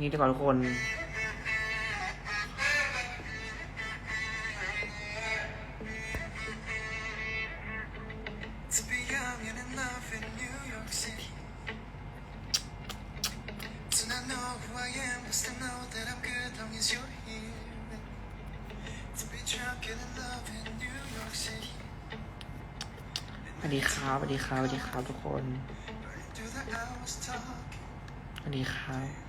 นี่ดีกว่าทุกคน สวัสดีครับ สวัสดีครับ สวัสดีครับทุกคน สวัสดีครับ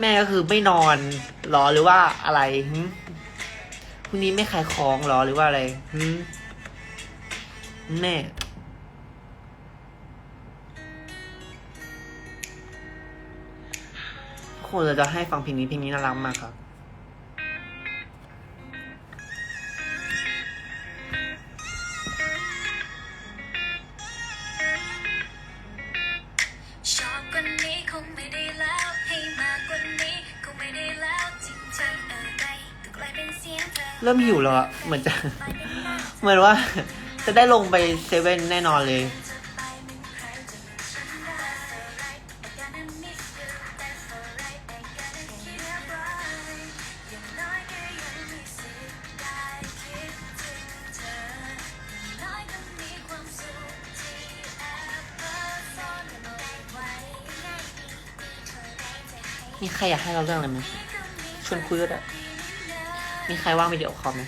แม่ก็คือไม่นอนหรอหรือว่าอะไรหึ งนี้ไม่ขายของหรอหรือว่าอะไรหึแม่ทุกคนเราจะให้ฟังเพลงนี้เพลงนี้น่ารักมากครับ เธอเริ่มหิวแล้วอะเหมือนจะ เหมือนว่า จะได้ลงไปเซเว่นแน่นอนเลยมีใครอยากให้เราเรื่องอะไรไหมชวนคุยก็ได้ มีใครว่างวิดีโอคอมไหม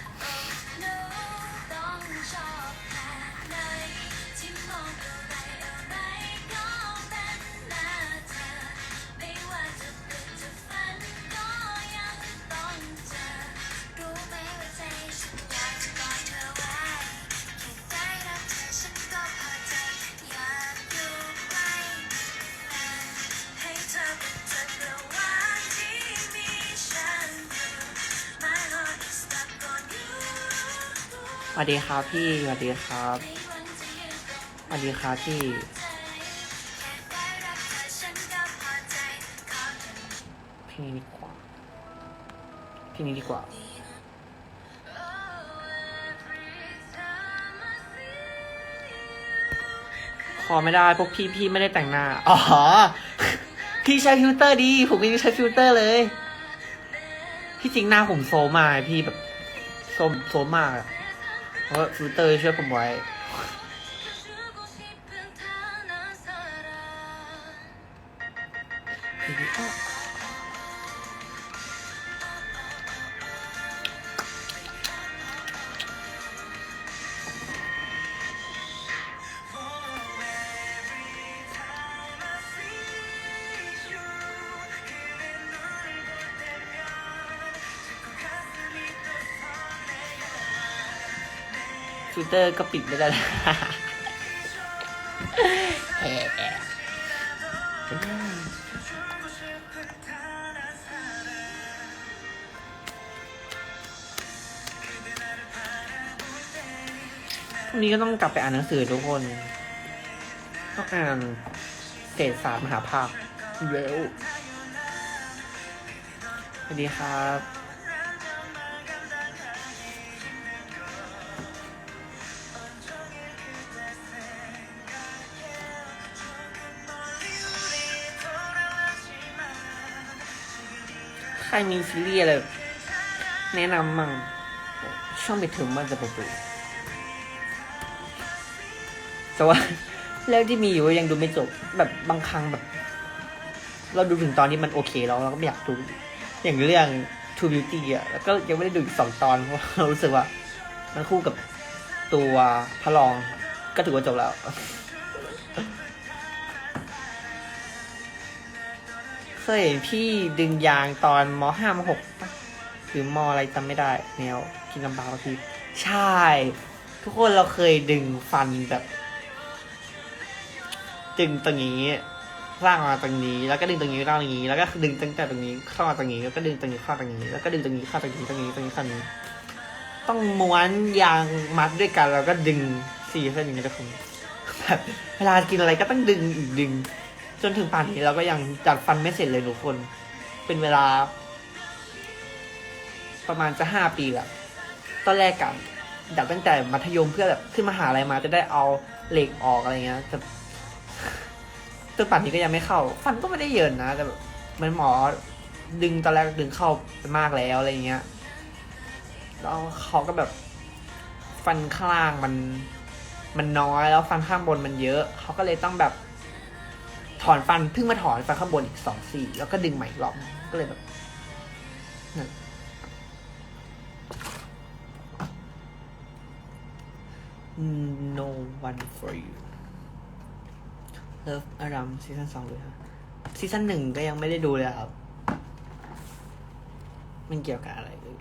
ดีครับพี่สวัสดีครับสวัสดีครับพี่ใจแค่ได้รักเพลงนี้ดีกว่าเพลงนี้ดีกว่าพอไม่ได้พวกพี่พี่ไม่ได้แต่งหน้า อ๋อ พี่ใช้ฟิลเตอร์ดี ผมไม่ใช้ฟิลเตอร์เลยที่จริงหน้าผมโซมากพี่แบบโซมโซมมากอะ เพราะฟิลเตอร์ช่วยผมไว้ ฟิลเตอร์ก็ปิดไม่ได้แล้วแอะพรุ่งนี้ก็ต้องกลับไปอ่านหนังสือทุกคน ต้องอ่านเศรษฐศาสตร์มหาภาคเร็วสวัสดีครับ ใครมีซีรีส์อะไรแนะนำมั่งช่องไปถึงมันจะไปดูแต่ว่าเรื่องที่มีอยู่ยังดูไม่จบแบบบางครั้งแบบ เราดูถึงตอนนี้มันโอเคแล้วเราก็ไม่อยากดูอย่างเรื่อง True Beauty อะแล้วก็ยังไม่ได้ดูอีกสองตอนเพราะเรารู้สึกว่า มันคู่กับตัวพระรองก็ถือว่าจบแล้ว เคยเห็นพี่ดึงยางตอนมห้ามหกปะหรือมอะไรจำไม่ได้แนวกินลำบากบางทีใช่ ทุกคนเราเคยดึงฟันแบบ ดึงตรงนี้ร่างมาตรงนี้ แล้วก็ดึงตรงนี้ร่างตรงนี้ แล้วก็ดึงตั้งแต่ตรงนี้เข้ามาตรงนี้ แล้วก็ดึงตรงนี้เข้าตรงนี้ แล้วก็ดึงตรงนี้เข้าตรงนี้ตรงนี้ตรงนี้เข้าตรงนี้ ต้องม้วนยางมัดด้วยกัน แล้วก็ดึงสี่เส้นอย่างเงี้ยทุกคนแบบเวลากินอะไรก็ต้องดึงอีกดึง จนถึงป่านนี้เราก็ยังจัดฟันไม่เสร็จเลยทุกคน เป็นเวลา ประมาณจะห้าปีแล้วตอนแรกกันดัดตั้งแต่มัธยมเพื่อแบบขึ้นมหาลัยมาจะได้เอาเหล็กออกอะไรเงี้ยแต่จนป่านนี้ก็ยังไม่เข้า ฟันก็ไม่ได้เยินนะ แต่แบบมันหมอดึงตอนแรกดึงเข้าไปมากแล้วอะไรเงี้ยแล้วเขาก็แบบ ฟันข้างล่างมันมันน้อยแล้วฟันข้างบนมันเยอะ เขาก็เลยต้องแบบ ถอนฟันเพิ่งมาถอนฟันข้างบนอีกสองสี่แล้วก็ดึงใหม่อีกรอบก็เลยแบบน no one for you Love อารามซีซั่นสองเลยครับซีซั่นหนึ่งก็ยังไม่ได้ดูเลยครับ มันเกี่ยวกับอะไรเลย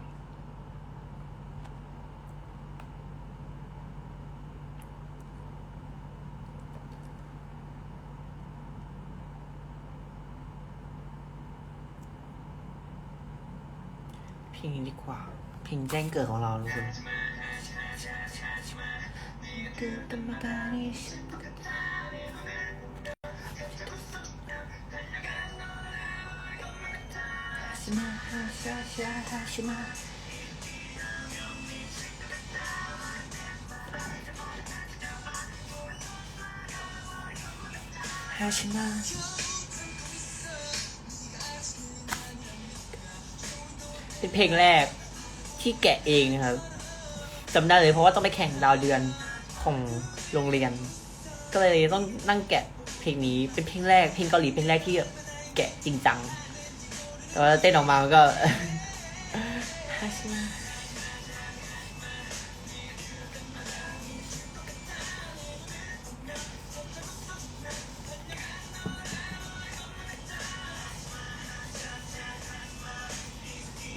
งนี้ดีกว่า เพลงแจ้งเกิดของเราทุกคนฮาชิมา เป็นเพลงแรกที่แกะเองนะครับจำได้เลยเพราะว่าต้องไปแข่งดาวเดือนของโรงเรียน ก็เลยต้องนั่งแกะเพลงนี้เป็นเพลงแรกเพลงเกาหลีเพลงแรกที่แกะจริงจังแต่ว่าเต้นออกมามันก็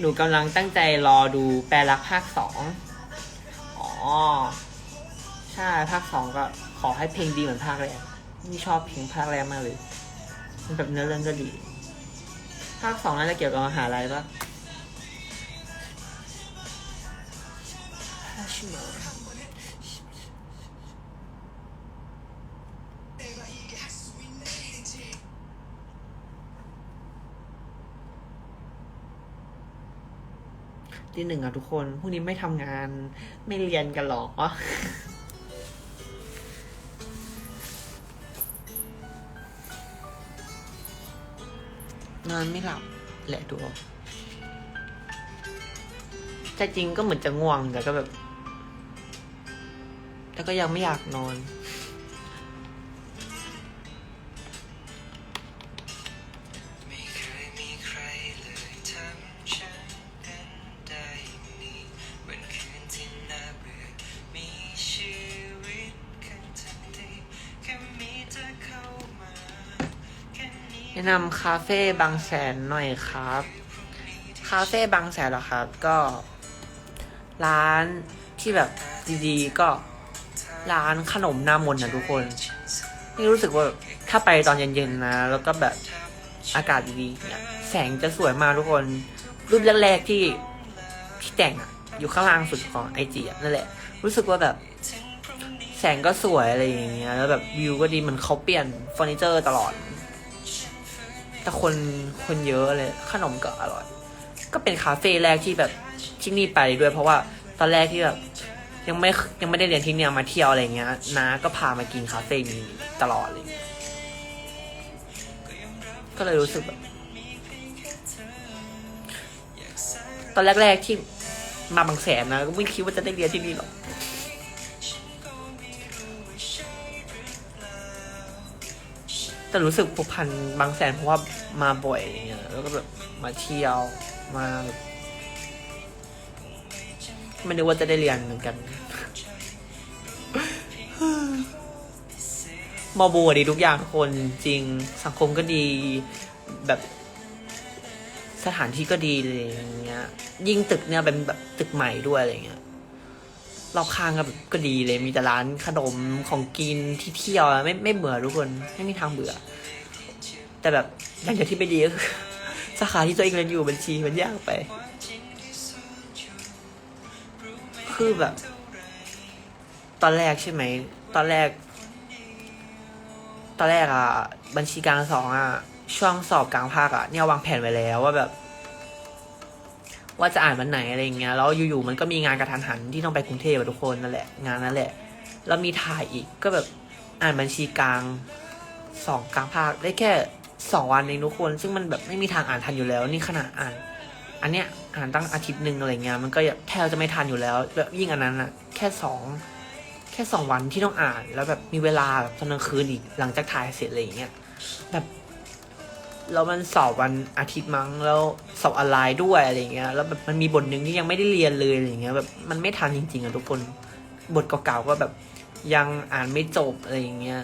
หนูกำลังตั้งใจรอดูแปลรักภาคสองอ๋อ ใช่ภาคสองก็ขอให้เพลงดีเหมือนภาคแรกนี่ชอบเพลงภาคแรกมากเลย มันแบบเนื้อเรื่องก็ดี ภาคสองน่าจะเกี่ยวกับมหาลัยปะ ที่หนึ่งอะทุกคนพรุ่งนี้ไม่ทำงาน ไม่เรียนกันหรอนอนไม่หลับแหละดูออกแต่จริงก็เหมือนจะง่วงแต่ก็แบบ แต่ก็ยังไม่อยากนอน น้ำคาเฟ่บางแสนหน่อยครับ คาเฟ่บางแสนเหรอครับ ก็ ร้านที่แบบดีๆก็ร้านขนมหน้ามนนะทุกคน นี่รู้สึกว่าถ้าไปตอนเย็นๆนะ แล้วก็แบบอากาศดีๆเนี่ยแสงจะสวยมากทุกคน รูปแรกๆที่ที่แต่งอะอยู่ข้างล่างสุดของไอจีนั่นแหละ รู้สึกว่าแบบ แสงก็สวยอะไรอย่างเงี้ยแล้วแบบวิวก็ดีเหมือนเขาเปลี่ยนเฟอร์นิเจอร์ตลอด แต่คนคนเยอะเลย ขนมก็อร่อย ก็เป็นคาเฟ่แรกที่แบบที่นี่ไปด้วย เพราะว่าตอนแรกที่แบบยังไม่ยังไม่ได้เรียนที่เนี่ยมาเที่ยวอะไรเงี้ยน้าก็พามากินคาเฟ่นี้ตลอดเลย ก็เลยรู้สึกแบบตอนแรกๆที่มาบางแสนนะก็ไม่คิดว่าจะได้เรียนที่นี่หรอก แต่รู้สึกผูกพันบางแสนเพราะว่ามาบ่อยอย่างเงี้ยแล้วก็แบบมาเที่ยวมาไม่นึกว่าจะได้เรียนเหมือนกันมอบูดีทุกอย่างคนจริงสังคมก็ดีแบบสถานที่ก็ดีเลยอย่างเงี้ย ยิ่งตึกเนี่ยเป็นแบบตึกใหม่ด้วยอะไรเงี้ย รอบข้างก็แบบก็ดีเลยมีแต่ร้านขนมของกินที่เที่ยวไม่ไม่เบื่อทุกคนไม่มีทางเบื่อ แต่แบบอย่างเดียวที่ไม่ดีก็คือสาขาที่ตัวเองเรียนอยู่บัญชีมันยากไป คือแบบ ตอนแรกใช่ไหม ตอนแรก ตอนแรกอะบัญชีกลางสองอะช่วงสอบกลางภาคอะเนี่ยวางแผนไว้แล้วว่าแบบ ว่าจะอ่านวันไหนอะไรอย่างเงี้ยแล้วอยู่ๆมันก็มีงานกระทันหันที่ต้องไปกรุงเทพอะทุกคนนั่นแหละงานนั่นแหละ แล้วมีถ่ายอีกก็แบบอ่านบัญชีกลางสองกลางภาคได้แค่สองวันเองทุกคน ซึ่งมันแบบไม่มีทางอ่านทันอยู่แล้ว นี่ขนาดอ่าน อันเนี้ยอ่านตั้งอาทิตย์หนึ่งอะไรเงี้ยมันก็แทบจะไม่ทันอยู่แล้วแล้วยิ่งอันนั้นอะแค่สองแค่สองวันที่ต้องอ่านแล้วแบบมีเวลาแบบตอนกลางคืนอีกหลังจากถ่ายเสร็จอะไรอย่างเงี้ยแบบ แล้วมันสอบวันอาทิตย์มั้งแล้วสอบออนไลน์ด้วยอะไรเงี้ยแล้วแบบมันมีบทหนึ่งที่ยังไม่ได้เรียนเลยอะไรเงี้ยแบบมันไม่ทันจริงๆอะทุกคน บทเก่าๆก็แบบยังอ่านไม่จบอะไรอย่างเงี้ย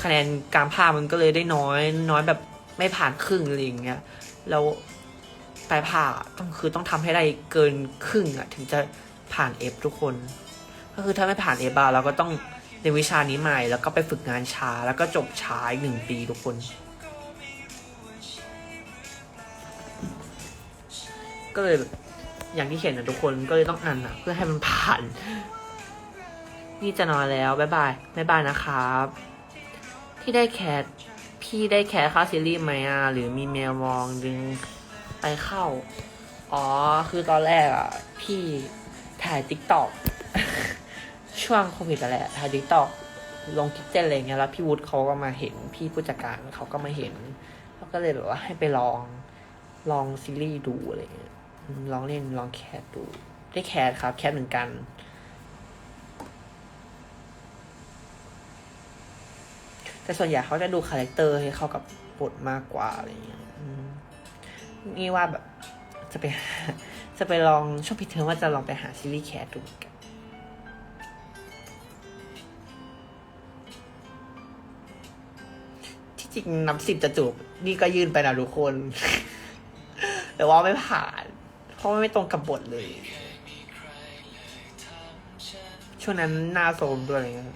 คะแนนการภาพมันก็เลยได้น้อย น้อยแบบไม่ผ่านครึ่งอะไรอย่างเงี้ยแล้วปลายผ่าต้องคือต้องทำให้ได้เกินครึ่งอะถึงจะผ่านเอฟทุกคน ก็คือถ้าไม่ผ่านเอฟอะเราก็ต้องเรียนวิชานี้ใหม่ แล้วก็ไปฝึกงานช้าแล้วก็จบช้าอีกหนึ่งปีทุกคน ก็เลยอย่างที่เห็นนะทุกคนก็เลยต้องอ่านอะเพื่อให้มันผ่าน นี่จะนอนแล้วบ๊ายบายบ๊ายบายนะครับ ที่ได้แคสพี่ได้แคสค่าซีรีส์ไหมอะหรือมีเมลมองดึงไปเข้า อ๋อ คือตอนแรกอะ พี่ถ่ายติ๊กต็อกช่วงโควิดนั่นแหละถ่ายติ๊กต็อกลงคลิปเต้นอะไรเงี้ยแล้วพี่วุฒิเขาก็มาเห็นพี่ผู้จัดการเขาก็มาเห็นเขาก็เลยแบบว่าให้ไปลองลองซีรีส์ดูอะไรเงี้ย ลองเล่นลองแคสดู ได้แคสครับ แคสเหมือนกันแต่ส่วนใหญ่เขาจะดูคาแรคเตอร์ให้เข้ากับบทมากกว่าอะไรเงี้ยนี่ว่าแบบ จะไปจะไปลองช่วงพิดเทอมว่าจะลองไปหาซีรีส์แคสดูกันที่จริงนับสิบจะจูบนี่ก็ยื่นไปนะทุกคน แต่ว่าไม่ผ่าน ราะว่าไม่ตรงกับบทเลย ช่วงนั้นหน้าโซมด้วยอะไรเงี้ย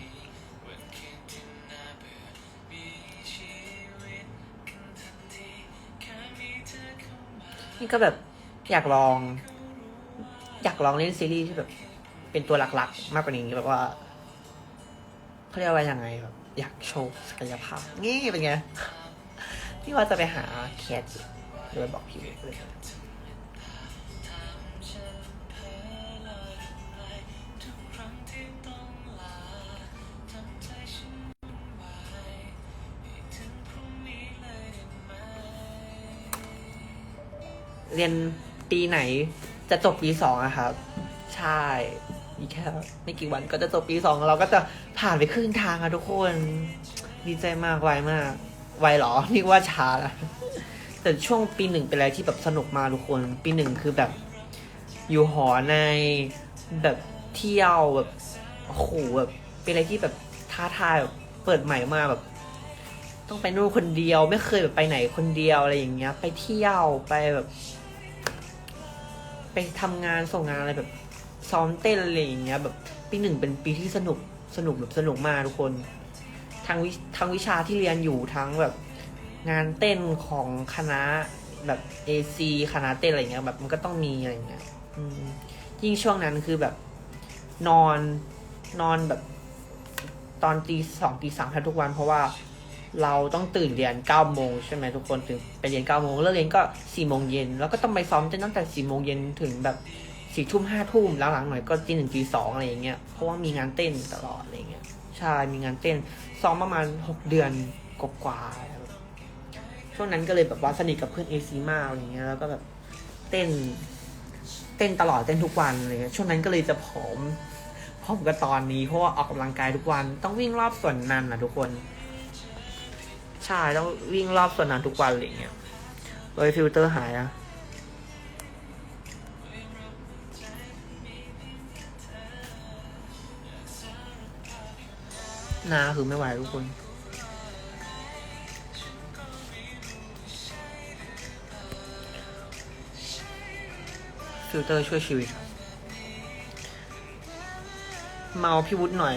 นี่ก็แบบอยากลอง อยากลองเล่นซีรีส์ที่แบบ เป็นตัวหลักๆ มากกว่านี้แบบว่าเขาเรียกว่ายังไงแบบอยากโชว์ศักยภาพงี้เป็นไงพี่ว่าจะไปหาแคทเลยบอกพี่เลย เรียนปีไหนจะจบปีสองอะครับ ใช่ อีกแค่ไม่กี่วันก็จะจบปีสองเราก็จะผ่านไปครึ่งทางอะทุกคน ดีใจมากไวมาก ไวเหรอ นี่ว่าช้าละแต่ช่วงปีหนึ่งเป็นอะไรที่แบบสนุกมากทุกคน ปีหนึ่งคือแบบ อยู่หอในแบบเที่ยวแบบโอ้โหแบบเป็นอะไรที่แบบท้าทายแบบเปิดใหม่มากแบบ ต้องไปนู่นคนเดียว ไม่เคยแบบไปไหนคนเดียวอะไรอย่างเงี้ย ไปเที่ยวไปแบบ ไปทำงานส่งงานอะไรแบบ ซ้อมเต้นอะไรอย่างเงี้ย แบบปีหนึ่งเป็นปีที่สนุกสนุกแบบสนุกมากทุกคนทั้งวิทั้งวิชาที่เรียนอยู่ทั้งแบบงานเต้นของคณะแบบเอซีคณะเต้นอะไรเงี้ยแบบมันก็ต้องมีอะไรเงี้ยยิ่งช่วงนั้นคือแบบนอนนอนแบบตอนตีสองตีสามแทบทุกวันเพราะว่า เราต้องตื่นเรียนเก้าโมงใช่ไหมทุกคนตื่นไปเรียนเก้าโมงเลิกเรียนก็สี่โมงเย็นแล้วก็ต้องไปซ้อมเต้นตั้งแต่สี่โมงเย็นถึงแบบสี่ทุ่มห้าทุ่มแล้วหลังหน่อยก็ตีหนึ่งตีสองอะไรอย่างเงี้ยเพราะว่ามีงานเต้นตลอดอะไรเงี้ยใช่มีงานเต้นซ้อมประมาณหกเดือนกว่า ช่วงนั้นก็เลยแบบว่าสนิทกับเพื่อนเอซีมากอะไรเงี้ยแล้วก็แบบเต้นเต้นตลอดเต้นทุกวันอะไรเงี้ยช่วงนั้นก็เลยจะผอมผอมกับตอนนี้เพราะว่าออกกำลังกายทุกวันต้องวิ่งรอบสวนนันนะทุกคน ใช่ต้องวิ่งรอบสวนนันทุกวันอะไรเงี้ยเลยฟิลเตอร์หายอะนาคือไม่ไหวทุกคน ฟิลเตอร์ช่วยชีวิต เมาพี่วุฒิหน่อย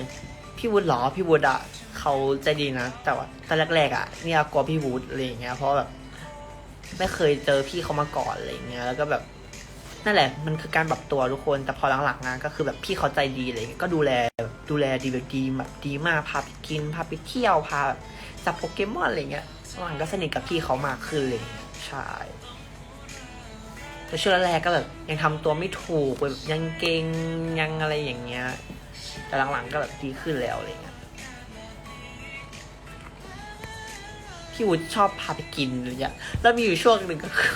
พี่วุฒิหรอ พี่วุฒิอะ เขาใจดีนะ แต่ว่าตอนแรกๆอะเนี่ยกลัวพี่วุฒิอะไรอย่างเงี้ย เพราะแบบ ไม่เคยเจอพี่เขามาก่อนอะไรอย่างเงี้ย แล้วก็แบบนั่นแหละ มันคือการปรับตัวทุกคน แต่พอหลังๆงานก็คือแบบพี่เขาใจดีอะไรเงี้ย ก็ดูแลดูแลดีแบบดีแบบดีมาก พาไปกิน พาไปเที่ยว พาแบบจับโปเกมอนอะไรเงี้ยหลังก็สนิทกับพี่เขามากขึ้นเลยใช่แต่ช่วงแรกก็แบบยังทำตัวไม่ถูกแบบยังเก่งยังอะไรอย่างเงี้ย แต่หลังๆก็แบบดีขึ้นแล้วอะไรเงี้ย พี่วุฒิชอบพาไปกินอะไรเงี้ยแล้วมีอยู่ช่วงหนึ่งก็คือ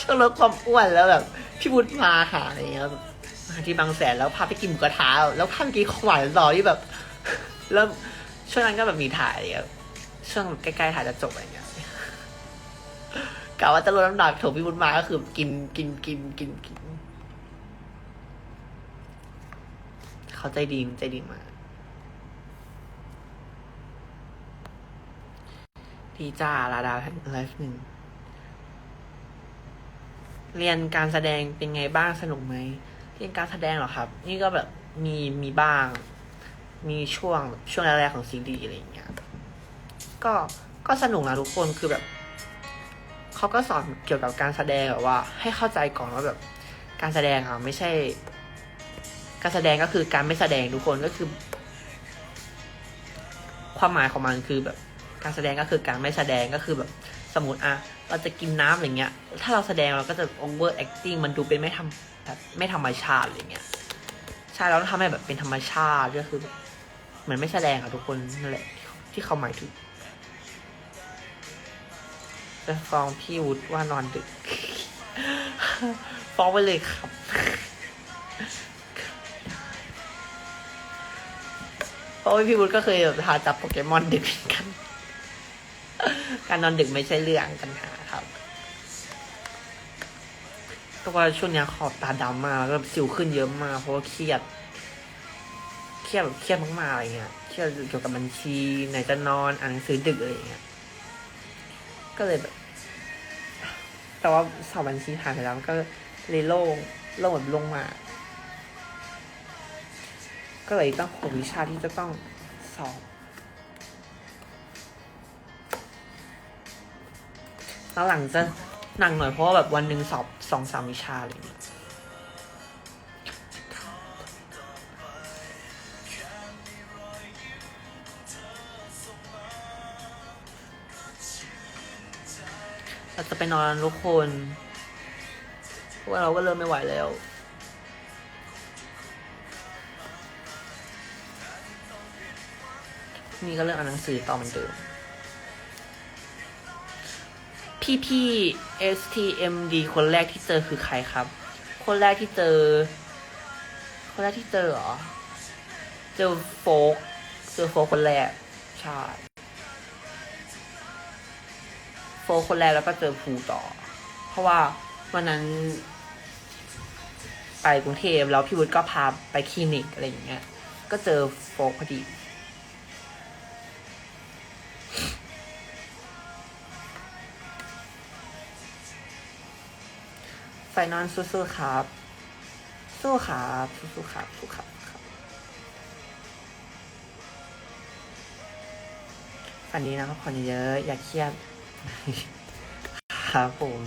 ช่วงลดความอ้วนแล้วแบบพี่วุฒิมาหาอะไรเงี้ยแบบมาที่บางแสนแล้วพาไปกินหมูกระทะแล้วพาไปกินของหวานต่อที่แบบแล้วช่วงนั้นก็แบบมีถ่ายอะไรเงี้ยช่วงใกล้ๆถ่ายจะจบอะไรเงี้ยกะว่าจะลดน้ำหนักโถพี่วุฒิมาก็คือกินกินกินกินกินเขาใจดีใจดีมาก พี่จ้าลาดาไลฟ์หนึ่ง เรียนการแสดงเป็นไงบ้างสนุกไหม เรียนการแสดงเหรอครับ นี่ก็แบบมีมีบ้าง มีช่วงช่วงแรกๆของซีรีส์อะไรอย่างเงี้ย ก็ก็สนุกนะทุกคนคือแบบเขาก็สอนเกี่ยวกับการแสดงแบบว่า ให้เข้าใจก่อนว่าแบบ การแสดงอะไม่ใช่ การแสดงก็คือการไม่แสดงทุกคนก็คือ ความหมายของมันคือแบบ การแสดงก็คือการไม่แสดงก็คือแบบสมมติอะเราจะกินน้ำอะไรเงี้ย ถ้าเราแสดงเราก็จะ over acting มันดูเป็นไม่ทำแบบไม่ธรรมชาติอะไรเงี้ยใช่เราต้องทำให้แบบเป็นธรรมชาติก็คือเหมือนไม่แสดงอะทุกคนนั่นแหละที่เขาหมายถึงจะฟ้องพี่วุฒิว่านอนดึก ฟ้องไปเลยครับ เพราะว่าพี่วุฒิก็เคยแบบพาจับโปเกมอนดึกเหมือนกัน การนอนดึกไม่ใช่เรื่องปัญหาครับก็ว่าช่วงเนี้ยขอบตาดำมากแล้วสิวขึ้นเยอะมากเพราะว่าเครียด เครียดแบบเครียดมากๆอะไรเงี้ย เครียดเกี่ยวกับบัญชีไหนจะนอนอ่านหนังสือดึกอะไรเงี้ย ก็เลยแบบ แต่ว่าสอบบัญชีผ่านไปแล้วก็เลยโล่งโล่งแบบลงมากก็เลยต้องหกวิชาที่จะต้องสอบ หลังจะหนักหน่อยเพราะว่าแบบวันหนึ่งสอบสองสามวิชาอะไรอย่างเงี้ยเราจะไปนอนกันทุกคนเพราะว่าเราก็เริ่มไม่ไหวแล้วนี่ก็เริ่มอ่านหนังสือต่อเหมือนเดิม พี่พี่ STMD คนแรกที่เจอคือใครครับ คนแรกที่เจอ คนแรกที่เจอเหรอ เจอโฟกเจอโฟกคนแรก ใช่ โฟกคนแรกแล้วก็เจอภูต่อ เพราะว่าวันนั้น ไปกรุงเทพแล้วพี่วุฒิก็พาไปคลินิกอะไรอย่างเงี้ย ก็เจอโฟกพอดี ไฟนอนสู้ๆครับ สู้ครับสู้ๆครับสู้ครับครับฝันดีนะพับผ่อนเยอะๆอย่าเครียดครับผม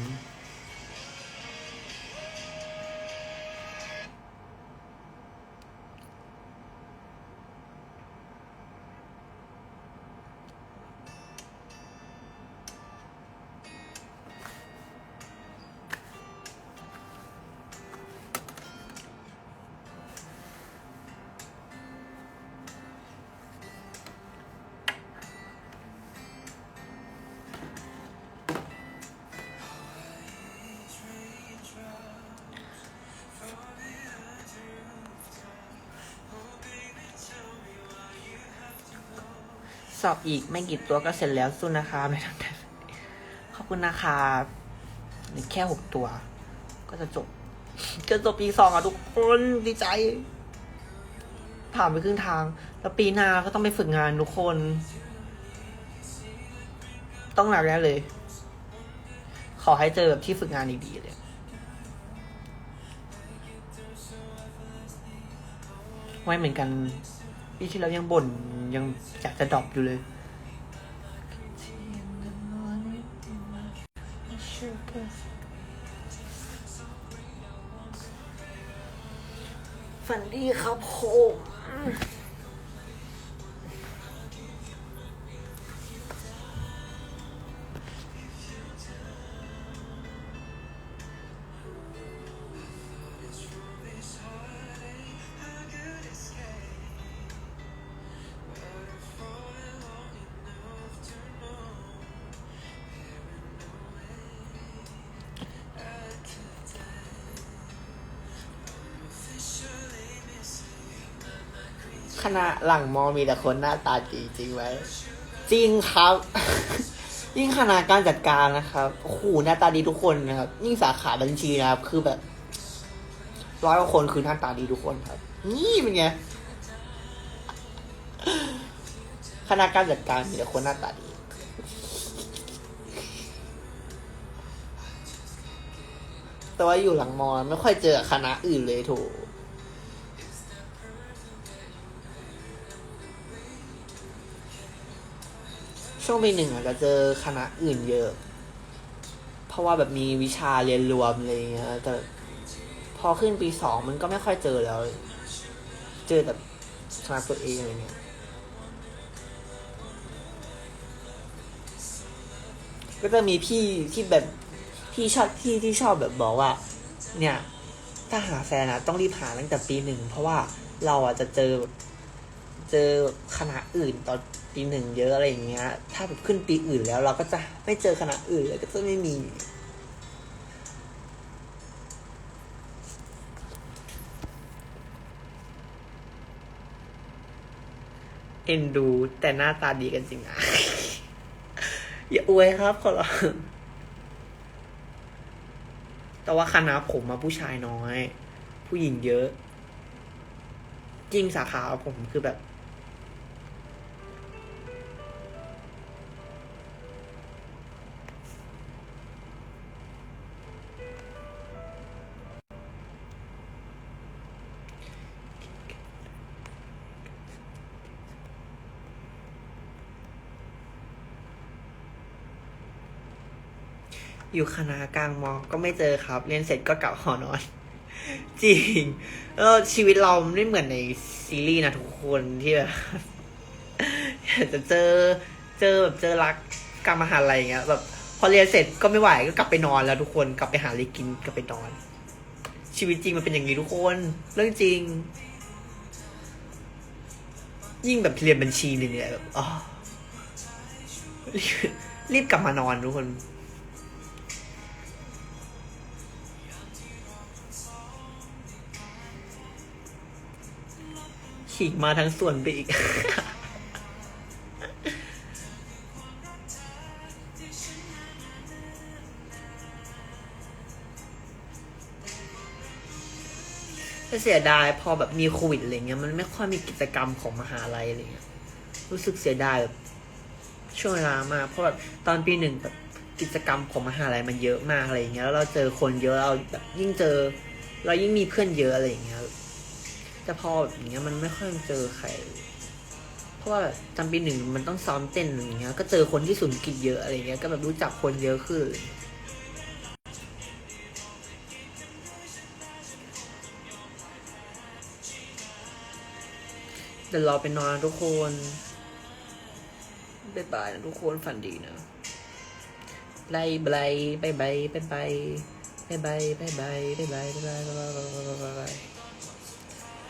สอบอีกไม่กี่ตัวก็เสร็จแล้วสู้นะคะไม่ต้องแต่ขอบคุณนะคะแค่หกตัว ก็จะจบ ก็จบปีสองอะทุกคนดีใจ ผ่านไปครึ่งทาง แล้วปีหน้าก็ต้องไปฝึกงานทุกคน ต้องหนักแน่เลย ขอให้เจอแบบที่ฝึกงานดีๆเลยไว้เหมือนกันปีที่แล้วยังบ่น ยังอยากจะดรอปอยู่เลย ฝันดีครับโค คณะหลังมอมีแต่คนหน้าตาดีจริงไหมจริงครับ ยิ่งคณะการจัดการนะครับโอ้โหหน้าตาดีทุกคนนะครับ ยิ่งสาขาบัญชีนะครับ คือแบบร้อยกว่าคนคือหน้าตาดีทุกคนครับ นี่เป็นไงคณะการจัดการมีแต่คนหน้าตาดีแต่ว่าอยู่หลังมอไม่ค่อยเจอคณะอื่นเลยถูก ช่วงปีหนึ่งอาจจะเจอคณะอื่นเยอะ เพราะว่าแบบมีวิชาเรียนรวมอะไรเงี้ยแต่พอขึ้นปีสองมันก็ไม่ค่อยเจอแล้ว เจอแต่คณะตัวเองอะไรเงี้ยก็จะมีพี่ที่แบบพี่ชอบพี่ที่ชอบแบบบอกว่า เนี่ย ถ้าหาแฟนนะต้องรีบหาตั้งแต่ปีหนึ่งเพราะว่าเราอะจะเจอ เจอคณะอื่นตอน ปีหนึ่งเยอะอะไรอย่างเงี้ย ถ้าแบบขึ้นปีอื่นแล้ว เราก็จะไม่เจอคณะอื่นเลยก็จะไม่มีเอ็นดูแต่หน้าตาดีกันจริงนะ อย่าอวยครับขอร้องแต่ว่าคณะผมมาผู้ชายน้อย ผู้หญิงเยอะ จริงสาขาผมคือแบบ อยู่คณะกลางมอ ก็ไม่เจอครับ เรียนเสร็จก็กลับหอนอน จริงเออชีวิตเราไม่เหมือนในซีรีส์นะทุกคนที่แบบจะเจอเจอแบบเจอรักกรรมมหาลัยอย่างเงี้ยแบบพอเรียนเสร็จก็ไม่ไหวก็กลับไปนอนแล้วทุกคนกลับไปหาอะไรกินกลับไปนอน ชีวิตจริงมันเป็นอย่างนี้ทุกคนเรื่องจริง ยิ่งแบบเรียนบัญชีเนี่ยแบบอ๋อรีบกลับมานอนทุกคน ฉีกมาทั้งส่วนไปอีก เสียดายพอแบบมีโควิดอะไรเงี้ยมันไม่ค่อยมีกิจกรรมของมหาลัยอะไรเงี้ยรู้สึกเสียดายแบบช่วงเวลามากเพราะแบบตอนปีหนึ่งแบบกิจกรรมของมหาลัยมันเยอะมากอะไรเงี้ยแล้วเราเจอคนเยอะเราแบบยิ่งเจอ เรายิ่งมีเพื่อนเยอะอะไรเงี้ย แต่พอแบบอย่างเงี้ยมันไม่ค่อยเจอใคร เพราะว่าจำปีหนึ่งมันต้องซ้อมเต้นอย่างเงี้ย ก็เจอคนที่สุนกิจเยอะอะไรเงี้ย ก็แบบรู้จักคนเยอะขึ้นเดี๋ยวรอไปนอนทุกคนบายบายนะทุกคนฝันดีนะไล่ไล่บายบายบายบายบายบายบายบายบายบายบายบายบายบาย